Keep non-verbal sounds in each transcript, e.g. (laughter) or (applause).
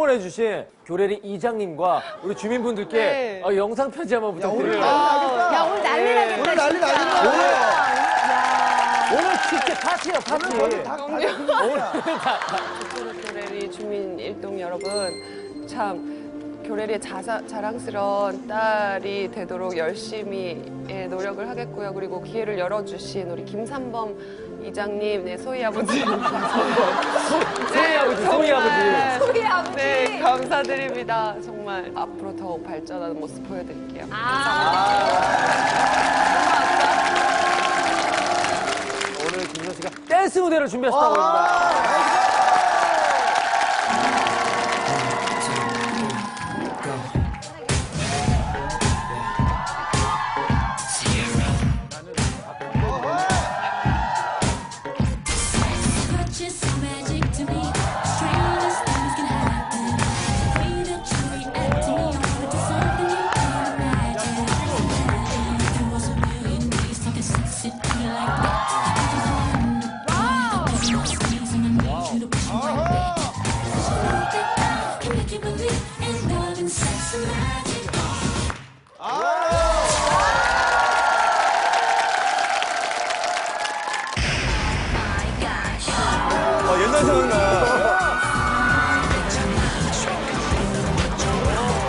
응원해주신 교레리 이장님과 우리 주민분들께 네. 어, 영상 편지 한번 부탁드려요. 야, 오늘 난리 나겠다. 오늘 난리 진짜. 나겠다. 오늘 진짜 파티야, 파티. 저희 다 앞으로 교레리 주민 일동 여러분 참 교레리의 자사, 자랑스러운 딸이 되도록 열심히 예, 노력을 하겠고요. 그리고 기회를 열어주신 우리 김삼범 이장님, 네, 소희 아버지. (laughs) 소희 아버지, 소희 아버지. 아버지. 네, 감사드립니다. 정말 앞으로 더 발전하는 모습 보여드릴게요. 오늘 김선 씨가 댄스 무대를 준비했다고 합니다.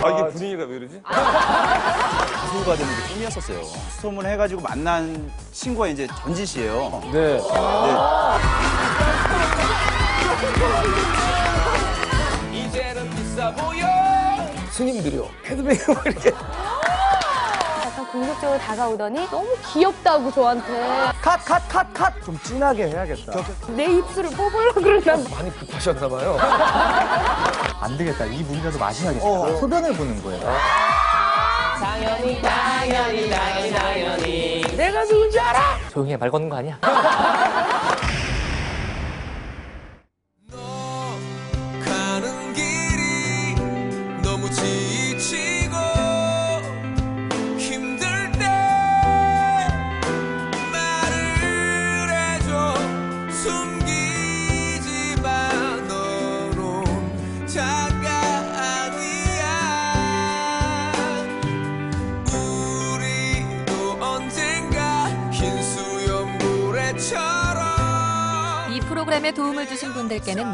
아 이게 분위기가 왜 이러지? 가수가 되는 게 꿈이었었어요. 수소문 해가지고 만난 친구가 이제 전지 씨예요. 네. 스님들이요. 헤드뱅잉 이렇게. 궁극적으로 다가오더니 너무 귀엽다고 저한테 컷, 컷, 컷, 컷. 좀 진하게 해야겠다. 내 입술을 뽑으려고 그러나 많이 급하셨나 봐요. (laughs) 안 되겠다. 이 물이라도 마셔야겠다. 소변을 보는 거예요. 조용히 해, 말 거는 거 아니야? (laughs) 이 프로그램에 도움을 주신 분들께는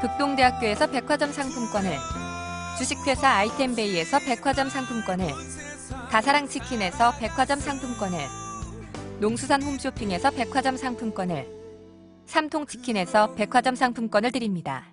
극동대학교에서 백화점 상품권을, 주식회사 아이템베이에서 백화점 상품권을, 가사랑 치킨에서 백화점 상품권을, 농수산 홈쇼핑에서 백화점 상품권을, 삼통 치킨에서 백화점 상품권을 드립니다.